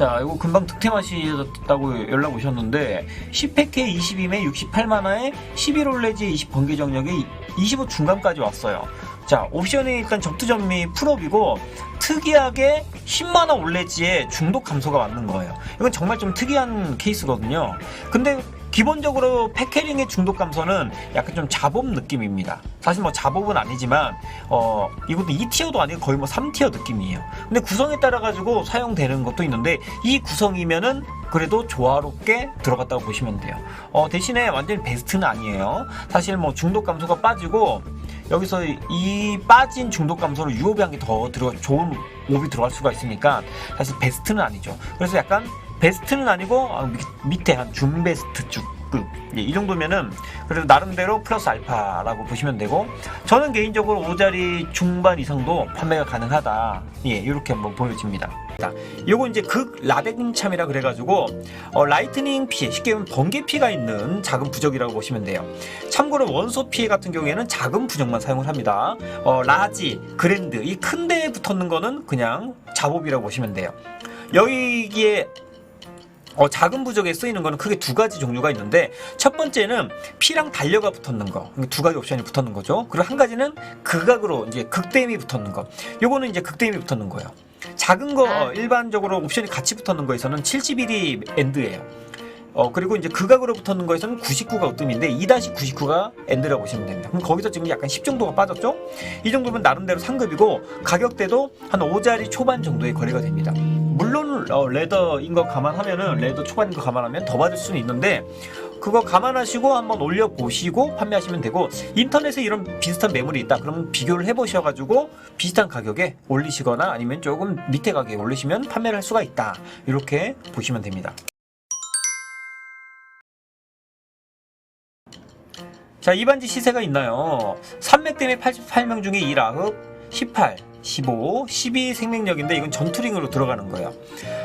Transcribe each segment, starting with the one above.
자, 이거 금방 득템하시다고 연락 오셨는데 10팩에 22매 68만화에 11올레지 20 번개 정력에 25 중간까지 왔어요. 자, 옵션이 일단 접두전 미 풀업이고 특이하게 10만화 올레지에 중독 감소가 맞는 거예요. 이건 정말 좀 특이한 케이스거든요. 근데 기본적으로 패캐링의 중독 감소는 약간 좀 잡업 느낌입니다. 사실 뭐 잡업은 아니지만 어 이것도 2티어도 아니고 거의 뭐 3티어 느낌이에요. 근데 구성에 따라 가지고 사용되는 것도 있는데 이 구성이면은 그래도 조화롭게 들어갔다고 보시면 돼요. 어 대신에 완전히 베스트는 아니에요. 사실 뭐 중독 감소가 빠지고 여기서 이 빠진 중독 감소로 유효비 한개더 들어 좋은 몹이 들어갈 수가 있으니까 사실 베스트는 아니죠. 그래서 약간 베스트는 아니고 아, 밑- 밑에 한 준베스트 쭉급 예, 이 정도면은 그래도 나름대로 플러스 알파라고 보시면 되고 저는 개인적으로 5자리 중반 이상도 판매가 가능하다. 예 이렇게 한번 보여집니다. 자, 요거 이제 극 라덴 참이라 그래가지고 어, 라이트닝 피해 쉽게 보면 번개 피가 있는 작은 부적이라고 보시면 돼요. 참고로 원소 피해 같은 경우에는 작은 부적만 사용을 합니다. 어, 라지 그랜드 이 큰 데에 붙었는 거는 그냥 잡업이라고 보시면 돼요. 여기에 어, 작은 부적에 쓰이는 거는 크게 두 가지 종류가 있는데 첫 번째는 피랑 달려가 붙었는 거. 두 가지 옵션이 붙었는 거죠. 그리고 한 가지는 극악으로 이제 극댐이 붙었는 거. 요거는 이제 극댐이 붙었는 거예요. 작은 거 어, 일반적으로 옵션이 같이 붙었는 거에서는 71이 엔드예요. 어 그리고 이제 극악으로 붙었는 거에서는 99가 으뜸인데 2-99가 엔드라고 보시면 됩니다. 그럼 거기서 지금 약간 10 정도가 빠졌죠? 이 정도면 나름대로 상급이고 가격대도 한 5자리 초반 정도의 거래가 됩니다. 물론 어, 레더인 거 감안하면은 레더 초반인 거 감안하면 더 받을 수는 있는데 그거 감안하시고 한번 올려 보시고 판매하시면 되고 인터넷에 이런 비슷한 매물이 있다 그러면 비교를 해 보셔가지고 비슷한 가격에 올리시거나 아니면 조금 밑에 가격에 올리시면 판매를 할 수가 있다 이렇게 보시면 됩니다. 자, 이반지 시세가 있나요? 산맥댐의 88명 중에 1아흡, 18, 15, 12 생명력인데 이건 전투링으로 들어가는 거예요.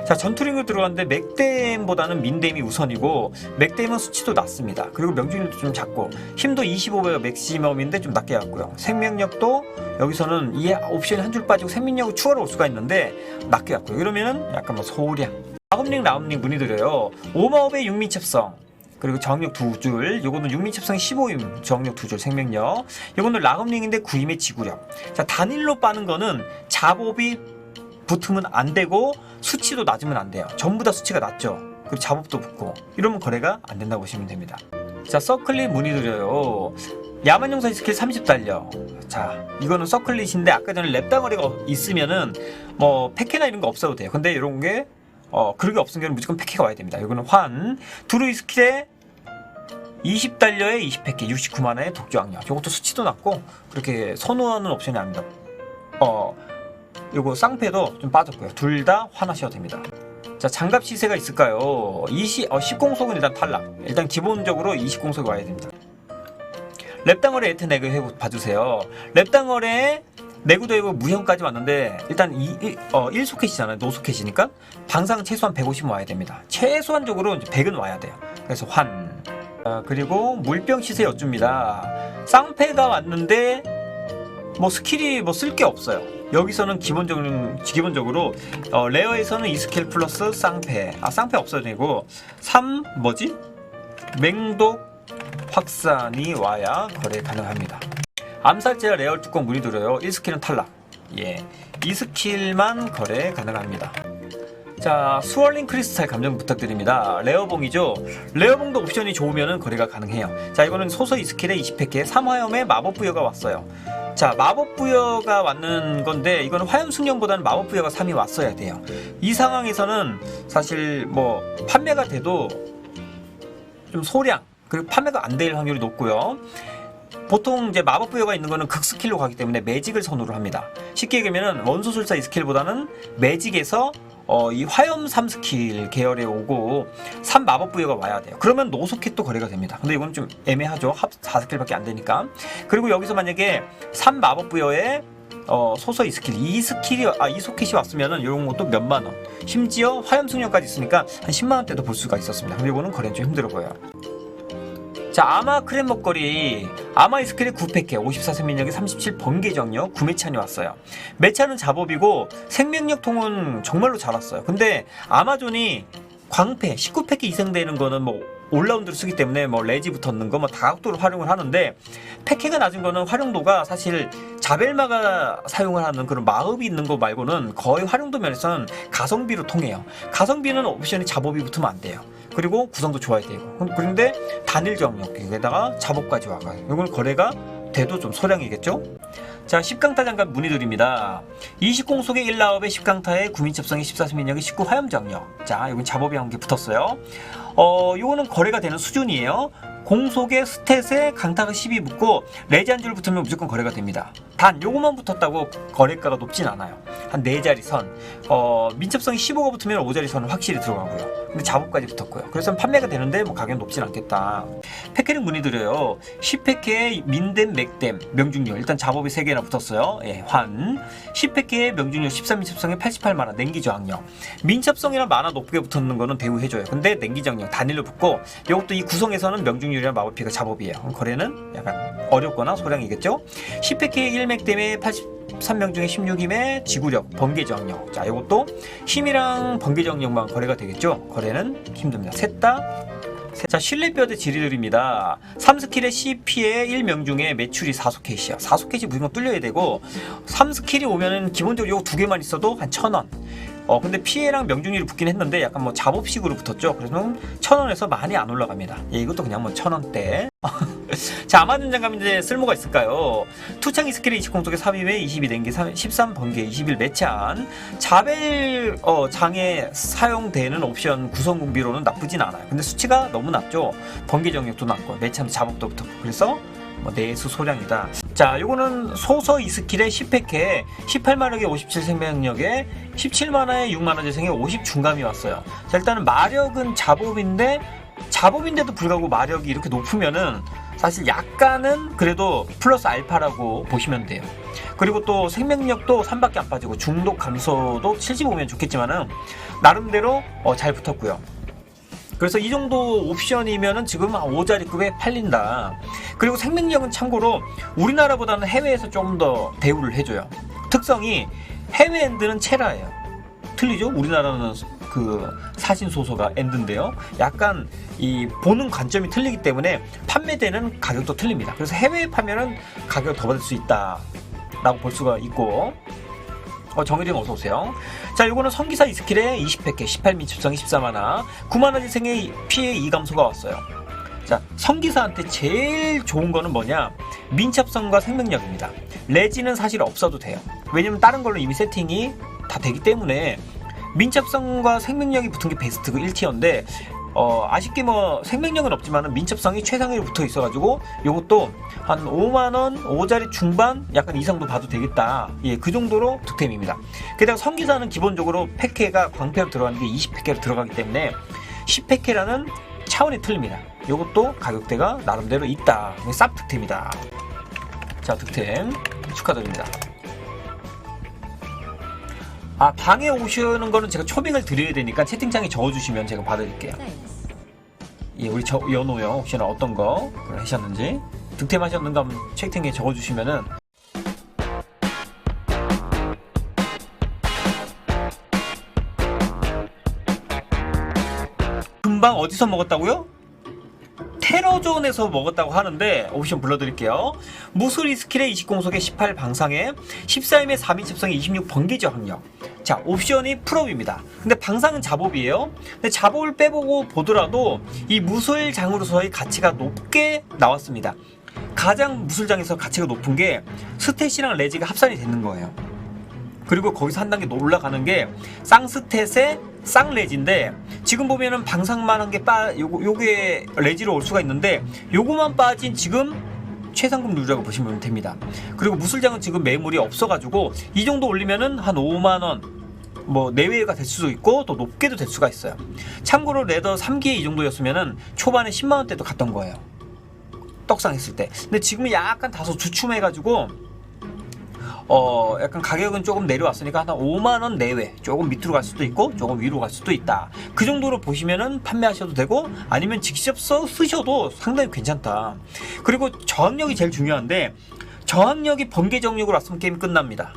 자, 전투링으로 들어가는데 맥댐보다는 민댐이 우선이고 맥댐은 수치도 낮습니다. 그리고 명중률도 좀 작고 힘도 25배가 맥시멈인데 좀 낮게 갔고요. 생명력도 여기서는 이 옵션이 한 줄 빠지고 생명력을 추가로 올 수가 있는데 낮게 갔고요. 이러면은 약간 뭐 소량. 아홉링 라움링 문의드려요. 오마업의 육미첩성. 그리고 정력 두 줄, 요거는 육민첩성 15임, 정력 두줄 생명력. 요거는 라금링인데 9임의 지구력. 자, 단일로 빠는 거는 잡업이 붙으면 안 되고 수치도 낮으면 안 돼요. 전부 다 수치가 낮죠. 그리고 잡업도 붙고 이러면 거래가 안 된다고 보시면 됩니다. 자, 서클릿 문의드려요. 야만용사 스킬 30 달려. 자, 이거는 서클릿인데 아까 전에 랩다거리가 있으면은 뭐 패키나 이런 거 없어도 돼요. 근데 이런 게 어, 그렇게 없은 경우는 무조건 패키가 와야 됩니다. 이거는 환. 두루이 스킬에 20달러에 20패키 69만원의 독주 악력. 이것도 수치도 낮고 그렇게 선호하는 옵션이 아닙니다. 어, 요거 쌍패도 좀 빠졌고요. 둘다 환하셔도 됩니다. 자, 장갑 시세가 있을까요? 20, 어, 10공속은 일단 탈락. 일단 기본적으로 20공속이 와야 됩니다. 랩당월에 에트 내그 해고 봐주세요. 랩당월에 내구도 해고 무형까지 왔는데 일단 이, 이, 어, 1소켓이잖아요. 노소켓이니까 방상 최소한 150은 와야 됩니다. 최소한적으로 이제 100은 와야 돼요. 그래서 환. 아, 그리고 물병 시세 여쭙니다. 쌍패가 왔는데 뭐 스킬이 뭐 쓸 게 없어요. 여기서는 기본적으로 기본적으로 어, 레어에서는 이 스킬 플러스 쌍패. 아 쌍패 없어야 되고 3 뭐지? 맹독 확산이 와야 거래 가능합니다. 암살자 레얼 뚜껑 문의 드려요. 1스킬은 탈락. 예. 2스킬만 거래 가능합니다. 자, 스월링 크리스탈 감정 부탁드립니다. 레어봉이죠. 레어봉도 옵션이 좋으면 거래가 가능해요. 자, 이거는 소서 2스킬에 20팩에 3화염에 마법 부여가 왔어요. 자, 마법 부여가 왔는 건데 이거는 화염 숙련보다는 마법 부여가 3이 왔어야 돼요. 이 상황에서는 사실 뭐 판매가 돼도 좀 소량 그리고 판매가 안 될 확률이 높고요. 보통 이제 마법 부여가 있는 거는 극 스킬로 가기 때문에 매직을 선호를 합니다. 쉽게 얘기하면 원소술사 이 스킬보다는 매직에서 어, 이 화염 3 스킬 계열에 오고 3 마법 부여가 와야 돼요. 그러면 노소켓도 거래가 됩니다. 근데 이건 좀 애매하죠. 합 4스킬밖에 안 되니까. 그리고 여기서 만약에 3 마법 부여에 어, 소서 2스킬, 2스킬이, 아, 2소켓이 왔으면은 이런 것도 몇만 원. 심지어 화염 숙련까지 있으니까 한 10만 원대도 볼 수가 있었습니다. 근데 이거는 거래는 좀 힘들어 보여요. 자, 아마 크랩 먹거리, 아마 이스크랩 9팩에 54생명력에 37 번개 정력 구매찬이 왔어요. 매찬은 잡업이고 생명력 통은 정말로 잘 왔어요. 근데 아마존이 광패 19팩에 이상되는 거는 뭐 올라운드로 쓰기 때문에 뭐 레지 붙었는 거 뭐 다각도로 활용을 하는데 패키가 낮은 거는 활용도가 사실 자벨마가 사용을 하는 그런 마흡이 있는 거 말고는 거의 활용도 면에서는 가성비로 통해요. 가성비는 옵션이 잡업이 붙으면 안 돼요. 그리고 구성도 좋아야 되고. 그런데 단일 정력에다가 잡업까지 와가요. 이건 거래가 돼도 좀 소량이겠죠? 자, 10강타 장갑 문의드립니다. 20공 속의 1라업의 10강타에 구민첩성의 14수민력의 19 화염장력. 자, 여기 잡업이 한개 붙었어요. 어, 요거는 거래가 되는 수준이에요. 공속의 스탯에 강타가 10이 붙고 레지 한 줄 붙으면 무조건 거래가 됩니다. 단 요거만 붙었다고 거래가가 높진 않아요. 한 4자리 선. 어, 민첩성이 15가 붙으면 5자리 선은 확실히 들어가고요. 근데 작업까지 붙었고요. 그래서 판매가 되는데 뭐 가격은 높진 않겠다. 패키는 문의드려요. 10패키의 민댐, 맥댐, 명중률. 일단 작업이 3개나 붙었어요. 예, 환. 10패키의 명중률 13민첩성에 88만화, 냉기 저항력. 민첩성이랑 만화 높게 붙었는 거는 대우해줘요. 근데 냉기 저항력 단일로 붙고 이것도 이 구성에서는 명중률이랑 마법피가 작업이에요. 그럼 거래는 약간 어렵거나 소량이겠죠? 10패키의 1맥댐에 83명 중에 16임의 지구력, 번개 저항력. 자, 이것도 힘이랑 번개 저항력만 거래가 되겠죠? 거래는 힘듭니다. 셋다 자, 실내뼈대 질의드립니다. 3스킬의 CP의 1명 중에 매출이 4소켓이야. 4소켓이 무조건 뚫려야 되고, 3스킬이 오면은 기본적으로 요거 두 개만 있어도 한 천원. 어, 근데 피해랑 명중률이 붙긴 했는데 약간 뭐 잡업식으로 붙었죠. 그래서 천 원에서 많이 안 올라갑니다. 예, 이것도 그냥 뭐 천 원대. 자, 아마존 장갑 이제 쓸모가 있을까요? 투창 이 스킬의 20 공속의 3위에 22 댕기 13 번개 21 매찬 자벨 어, 장에 사용되는 옵션 구성 공비로는 나쁘진 않아요. 근데 수치가 너무 낮죠. 번개 정력도 낮고 매찬도 잡업도 붙었고 그래서 뭐 내수 소량이다. 자, 요거는 소서 2스킬에 10팩에 18마력에 57 생명력에 17만화에 6만화 재생에 50 중감이 왔어요. 자, 일단은 마력은 잡업인데 잡업인데도 불구하고 마력이 이렇게 높으면은 사실 약간은 그래도 플러스 알파라고 보시면 돼요. 그리고 또 생명력도 3밖에 안 빠지고 중독 감소도 75면 좋겠지만은 나름대로 어, 잘 붙었고요. 그래서 이 정도 옵션이면은 지금 한 5자리급에 팔린다. 그리고 생명력은 참고로 우리나라보다는 해외에서 좀더 대우를 해줘요. 특성이 해외 엔드는 체라예요. 틀리죠? 우리나라는 그 사진 소서가 엔드인데요. 약간 이 보는 관점이 틀리기 때문에 판매되는 가격도 틀립니다. 그래서 해외에 파면은 가격을 더 받을 수 있다라고 볼 수가 있고 어, 정혜령 어서 오세요. 자, 요거는 성기사 2스킬에 20팩에 18민 칩성이 14만화, 9만화 재생의 피해 2감소가 왔어요. 자, 성기사한테 제일 좋은 거는 뭐냐? 민첩성과 생명력입니다. 레지는 사실 없어도 돼요. 왜냐면 다른 걸로 이미 세팅이 다 되기 때문에 민첩성과 생명력이 붙은 게 베스트고 1티어인데 어, 아쉽게 뭐 생명력은 없지만 민첩성이 최상위로 붙어 있어가지고 요것도 한 5만원 5자리 중반 약간 이상도 봐도 되겠다. 예 그 정도로 득템입니다. 게다가 성기사는 기본적으로 패케가 광패로 들어가는 게 20패케로 들어가기 때문에 10패케라는 차원이 틀립니다. 요것도 가격대가 나름대로 있다. 쌉 득템이다. 자 득템 축하드립니다 아 방에 오시는 거는 제가 초빙을 드려야 되니까 채팅창에 적어주시면 제가 봐드릴게요. 예, 우리 저 연호요. 혹시나 어떤 거 하셨는지. 득템하셨는가 한번 채팅에 적어주시면은. 금방 어디서 먹었다고요? 테러존에서 먹었다고 하는데 옵션 불러드릴게요. 무술 스킬의 20 공속에 18 방상에 14임의 4민 첩성에 26 번개저 학력. 자 옵션이 풀업입니다. 근데 방상은 잡업이에요. 근데 잡업을 빼보고 보더라도 이 무술 장으로서의 가치가 높게 나왔습니다. 가장 무술장에서 가치가 높은 게 스탯이랑 레지가 합산이 되는 거예요. 그리고 거기서 한 단계 올라가는 게 쌍스탯의 쌍레지인데 지금 보면은 방상만 한 게 빠 요거 요게 레지로 올 수가 있는데 요거만 빠진 지금 최상급 룰이라고 보시면 됩니다. 그리고 무술장은 지금 매물이 없어가지고 이 정도 올리면은 한 5만 원. 뭐 내외가 될 수도 있고 또 높게도 될 수가 있어요. 참고로 레더 3기에 이 정도였으면은 초반에 10만 원대도 갔던 거예요. 떡상 했을 때. 근데 지금은 약간 다소 주춤해가지고 어 약간 가격은 조금 내려왔으니까 한 5만 원 내외 조금 밑으로 갈 수도 있고 조금 위로 갈 수도 있다. 그 정도로 보시면은 판매하셔도 되고 아니면 직접 써 쓰셔도 상당히 괜찮다. 그리고 저항력이 제일 중요한데 저항력이 번개 정력으로 왔으면 게임이 끝납니다.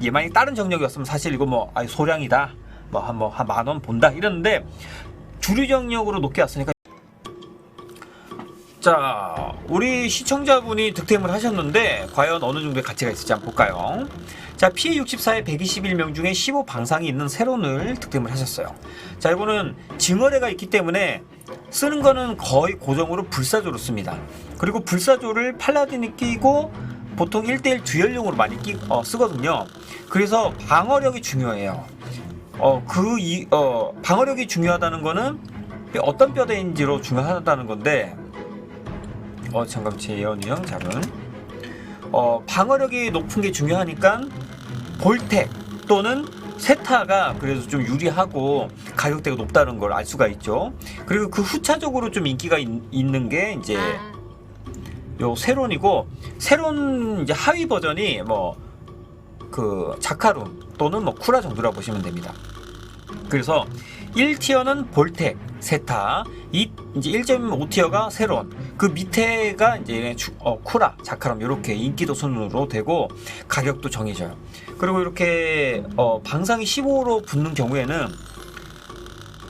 예, 만약 다른 정력이었으면 사실 이거 뭐 아이 소량이다. 뭐 한 뭐 한 만원 본다 이랬는데 주류 정력으로 높게 왔으니까 자 우리 시청자분이 득템을 하셨는데 과연 어느 정도의 가치가 있을지 한번 볼까요? 자 피해 64에 121명 중에 15 방상이 있는 세론을 득템을 하셨어요. 자 이거는 증거래가 있기 때문에 쓰는 거는 거의 고정으로 불사조로 씁니다. 그리고 불사조를 팔라딘이 끼고 보통 1대1 듀얼용으로 많이 끼, 어, 쓰거든요. 그래서 방어력이 중요해요. 어, 그, 이, 어, 방어력이 중요하다는 거는 어떤 뼈대인지로 중요하다는 건데, 어, 잠깐 재현이 형 잡은. 어, 방어력이 높은 게 중요하니까, 볼텍 또는 세타가 그래서 좀 유리하고 가격대가 높다는 걸 알 수가 있죠. 그리고 그 후차적으로 좀 인기가 있, 있는 게 이제 요 세론이고, 세론 이제 하위 버전이 뭐, 그 자카룸 또는 뭐 쿠라 정도라 보시면 됩니다. 그래서 1티어는 볼텍, 세타, 이 이제 1.5티어가 세론, 그 밑에가 이제 주- 어, 쿠라, 자카룸 이렇게 인기도 순으로 되고 가격도 정해져요. 그리고 이렇게 어, 방상이 15로 붙는 경우에는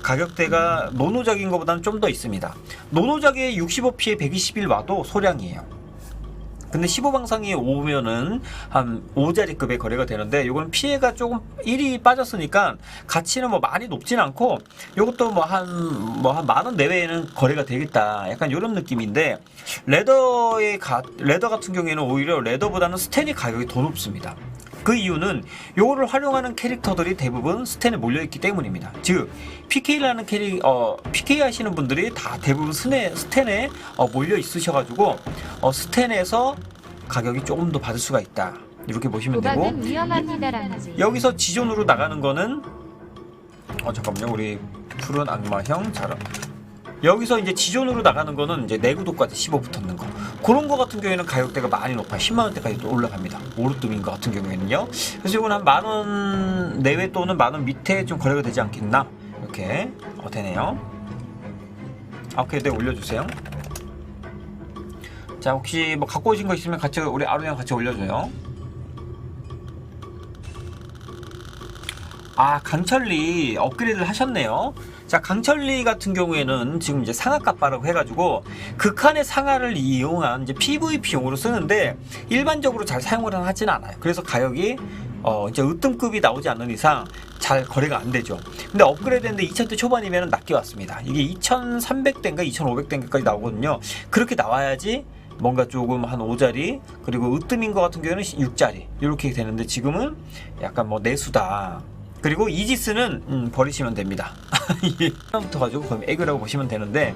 가격대가 노노작인 것보다는 좀 더 있습니다. 노노작에 65피에 121 와도 소량이에요. 근데 15방상이 오면은 한 5자리급의 거래가 되는데 이거는 피해가 조금 1이 빠졌으니까 가치는 뭐 많이 높진 않고 이것도 뭐 한 뭐 한 만 원 내외에는 거래가 되겠다 약간 이런 느낌인데 레더의 가, 레더 같은 경우에는 오히려 레더보다는 스텐이 가격이 더 높습니다. 그 이유는 요거를 활용하는 캐릭터들이 대부분 스텐에 몰려있기 때문입니다. 즉 PK라는 캐릭 어 PK 하시는 분들이 다 대부분 스네, 스텐에 어, 몰려 있으셔가지고 어, 스텐에서 가격이 조금 더 받을 수가 있다. 이렇게 보시면 되고. 여기서 지존으로 나가는 거는 어 잠깐만요 우리 푸른 악마형 자랑 여기서 이제 지존으로 나가는 거는 이제 내구도까지 15 붙었는 거. 그런 거 같은 경우에는 가격대가 많이 높아 10만 원대까지 또 올라갑니다. 오르뜸인 거 같은 경우에는요. 그래서 이건 한 만 원 내외 또는 만 원 밑에 좀 거래가 되지 않겠나? 이렇게 어, 되네요. 아, 오케이 네 올려주세요. 자 혹시 뭐 갖고 오신 거 있으면 같이 우리 아루랑 같이 올려줘요. 아 강철리 업그레이드를 하셨네요. 자 강철리 같은 경우에는 지금 이제 상하 값바라고 해가지고 극한의 상하를 이용한 이제 PVP용으로 쓰는데 일반적으로 잘 사용을 하진 않아요. 그래서 가격이 어 이제 으뜸급이 나오지 않는 이상 잘 거래가 안 되죠. 근데 업그레이드했는데 2000대 초반이면 낮게 왔습니다. 이게 2300대인가 2500대인가까지 나오거든요. 그렇게 나와야지 뭔가 조금 한 5자리 그리고 으뜸인 것 같은 경우에는 6자리 이렇게 되는데 지금은 약간 뭐 내수다 그리고 이지스는 음, 버리시면 됩니다. 이게 부터 가지고 그럼 에그라고 보시면 되는데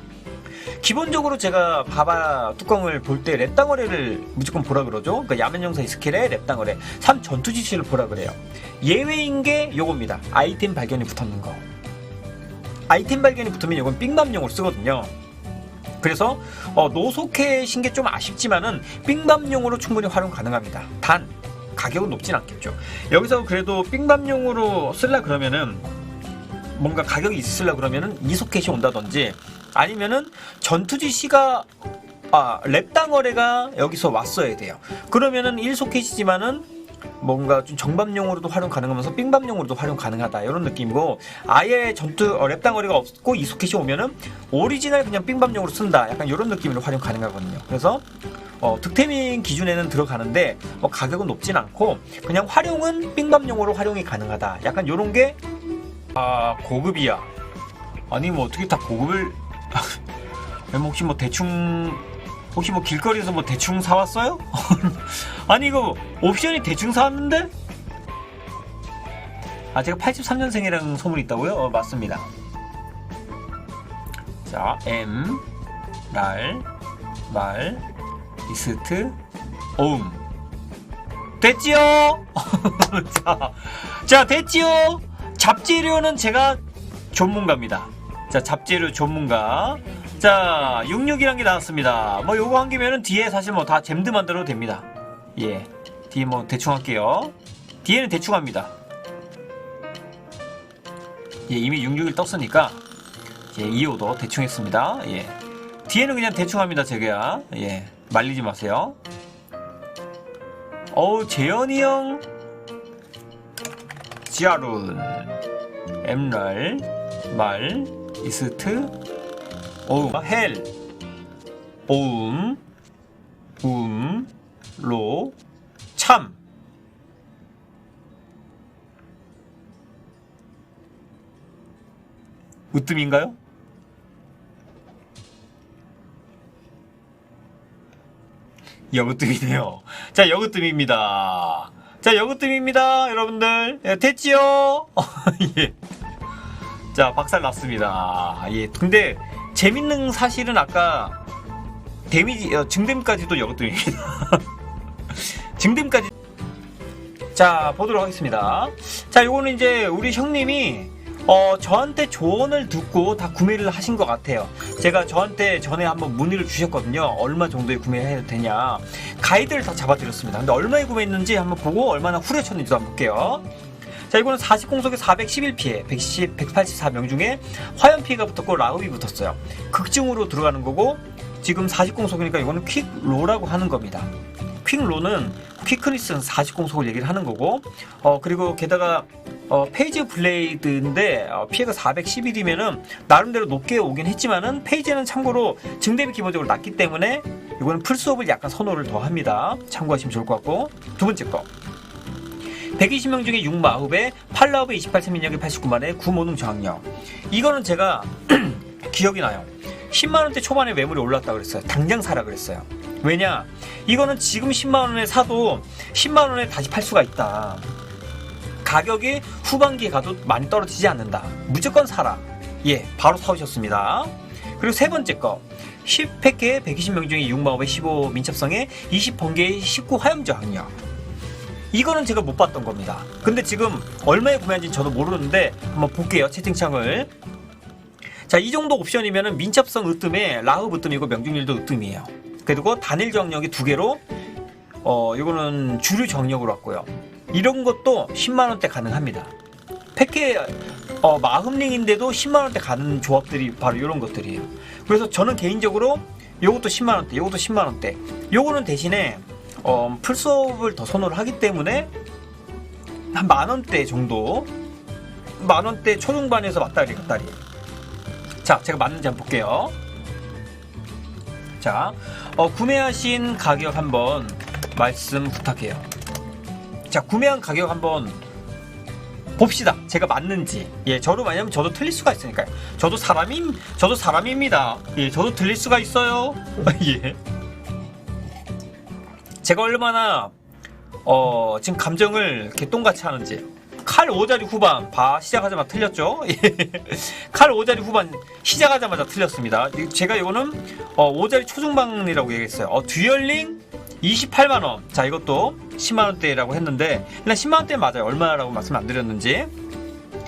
기본적으로 제가 바바 뚜껑을 볼 때 랩당어레를 무조건 보라 그러죠? 그러니까 야만영사의 스킬에 랩당어레 3 전투 지시를 보라 그래요. 예외인 게 요겁니다. 아이템 발견이 붙었는 거. 아이템 발견이 붙으면 이건 삥맘용으로 쓰거든요. 그래서 어, 노소켓인 게좀 아쉽지만은 삥밤용으로 충분히 활용 가능합니다. 단 가격은 높진 않겠죠. 여기서 그래도 삥밤용으로 쓸라 그러면은 뭔가 가격이 있으려 그러면은 이소켓이 온다든지 아니면은 전투지 씨가 아 랩당어레가 여기서 왔어야 돼요. 그러면은 1소켓이지만은 뭔가 좀 정밤용으로도 활용 가능하면서 삥밤용으로도 활용 가능하다 이런 느낌이고 아예 전투 어, 랩당어리가 없고 이소켓이 오면은 오리지널 그냥 삥밤용으로 쓴다 약간 이런 느낌으로 활용 가능하거든요 그래서 어, 득템인 기준에는 들어가는데 뭐 가격은 높진 않고 그냥 활용은 삥밤용으로 활용이 가능하다 약간 이런 게 아 고급이야 아니 뭐 어떻게 다 고급을 뭐 혹시 뭐 대충 혹시 뭐 길거리에서 뭐 대충 사왔어요? 아니 이거 옵션이 대충 사왔는데? 아 제가 83년생이라는 소문이 있다고요? 어, 맞습니다. 자 M 랄 말 리스트 오음 됐지요? 자, 자 됐지요? 잡재료는 제가 전문가입니다. 자 잡재료 전문가 자 66이란 게 나왔습니다. 뭐 요거 한 개면은 뒤에 사실 뭐 다 잼드 만들어도 됩니다. 예. 뒤에 뭐 대충 할게요. 뒤에는 대충 합니다. 예, 이미 661 떴으니까 예, 2호도 대충 했습니다. 예. 뒤에는 그냥 대충 합니다, 제가. 예. 말리지 마세요. 어우, 재현이 형. 지아룬. 엠랄. 말. 이스트. 어우, 헬. 오음. 음. 로. 참. 으뜸인가요? 여그뜸이네요. 자, 여그뜸입니다. 자, 여그뜸입니다. 여러분들. 예, 됐지요? 예. 자, 박살 났습니다. 예. 근데 재밌는 사실은 아까 데미지, 어, 증dem까지도 여그뜸입니다. 증dem까지. 자, 보도록 하겠습니다. 자, 요거는 이제 우리 형님이 어, 저한테 조언을 듣고 다 구매를 하신 것 같아요. 제가 저한테 전에 한번 문의를 주셨거든요. 얼마 정도에 구매해도 되냐. 가이드를 다 잡아드렸습니다. 근데 얼마에 구매했는지 한번 보고 얼마나 후려쳤는지도 한번 볼게요. 자, 이거는 40공속에 411피해, 110, 184명 중에 화염 피해가 붙었고 라흡이 붙었어요. 극중으로 들어가는 거고, 지금 40공속이니까 이거는 퀵로라고 하는 겁니다. 퀵로는 퀵크니스는 40공속을 얘기를 하는 거고, 어, 그리고 게다가 어, 페이지 블레이드인데 어, 피해가 411이면은 나름대로 높게 오긴 했지만은 페이지는 참고로 증대비 기본적으로 낮기 때문에 이거는 풀수업을 약간 선호를 더 합니다. 참고하시면 좋을 것 같고 두 번째 거 120명 중에 6마흡에 8라흡에 28 세민력에 89만에 9모능 저항력 이거는 제가 기억이 나요. 10만원대 초반에 매물이 올랐다 그랬어요. 당장 사라 그랬어요. 왜냐? 이거는 지금 10만원에 사도 10만원에 다시 팔 수가 있다. 가격이 후반기에 가도 많이 떨어지지 않는다. 무조건 사라. 예, 바로 사오셨습니다. 그리고 세 번째 거. 10팩에 120명 중에 6마법에 15 민첩성에 20번개에 19 화염저 항력. 이거는 제가 못 봤던 겁니다. 근데 지금 얼마에 구매한지는 저도 모르는데 한번 볼게요. 채팅창을. 자, 이 정도 옵션이면은 민첩성 으뜸에 라흐 으뜸이고 명중률도 으뜸이에요. 그리고 단일 정력이 두 개로 어, 이거는 주류 정력으로 왔고요. 이런 것도 10만원대 가능합니다. 패케 어, 마흠링인데도 10만원대 가는 조합들이 바로 이런 것들이에요. 그래서 저는 개인적으로 요것도 10만원대, 요것도 10만원대. 요거는 대신에 어, 풀수업을 더 선호를 하기 때문에 한 만원대 정도 만원대 초중반에서 맞다리 갔다리 자 제가 맞는지 한번 볼게요 자 어, 구매하신 가격 한번 말씀 부탁해요 자 구매한 가격 한번 봅시다. 제가 맞는지. 예, 저도 왜냐면 저도 틀릴 수가 있으니까요. 저도 사람임, 저도 사람입니다. 예, 저도 틀릴 수가 있어요. 예. 제가 얼마나 어 지금 감정을 개똥같이 하는지. 칼 5자리 후반 봐 시작하자마자 틀렸죠? 예. 칼 5자리 후반 시작하자마자 틀렸습니다. 이- 제가 이거는 어 5자리 초중반이라고 얘기했어요. 어 듀얼링 28만 원. 자, 이것도 10만 원대라고 했는데 일단 10만 원대 맞아요. 얼마라고 말씀 안 드렸는지.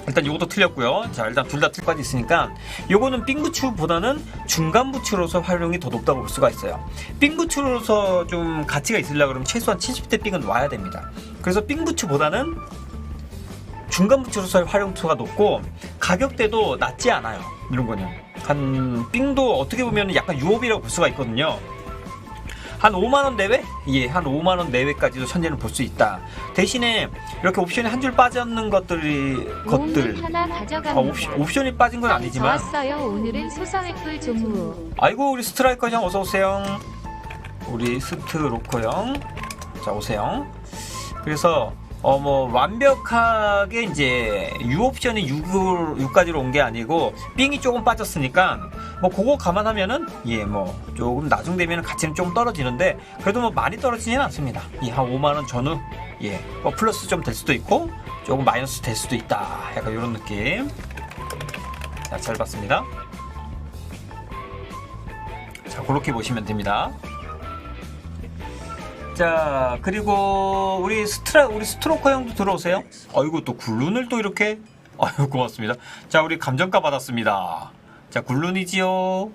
일단 이것도 틀렸고요. 자, 일단 둘 다 틀까지 있으니까 요거는 삥부츠보다는 중간 부츠로서 활용이 더 높다고 볼 수가 있어요. 삥부츠로서 좀 가치가 있으려 그러면 최소한 70대 삥은 와야 됩니다. 그래서 삥부츠보다는 중간 부츠로서의 활용도가 높고 가격대도 낮지 않아요. 이런 거는 한 삥도 어떻게 보면 약간 유업이라고 볼 수가 있거든요. 한 5만 원 내외? 예, 한 5만 원 내외까지도 현재는 볼 수 있다. 대신에 이렇게 옵션이 한 줄 빠졌는 것들이 것들 아. 옵션, 옵션이 빠진 건 아니지만 좋았어요. 오늘은 소성애플 종무. 아이고 우리 스트라이커 형 어서 오세요. 우리 스트로커 형. 자 오세요. 그래서 어 뭐 완벽하게 이제 U 옵션이 6, 6까지로 온 게 아니고 삥이 조금 빠졌으니까 뭐 그거 감안하면은 예 뭐 조금 나중되면 가치는 좀 떨어지는데 그래도 뭐 많이 떨어지지는 않습니다. 이한 5만 원 전후 예 뭐 플러스 좀 될 수도 있고 조금 마이너스 될 수도 있다. 약간 이런 느낌. 자 잘 봤습니다. 자, 그렇게 보시면 됩니다. 자, 그리고 우리 스트라 우리 스트로커 형도 들어오세요. 아이고 또 굴룬을 또 이렇게 아유 고맙습니다. 자, 우리 감정가 받았습니다. 자, 굴룬이지요.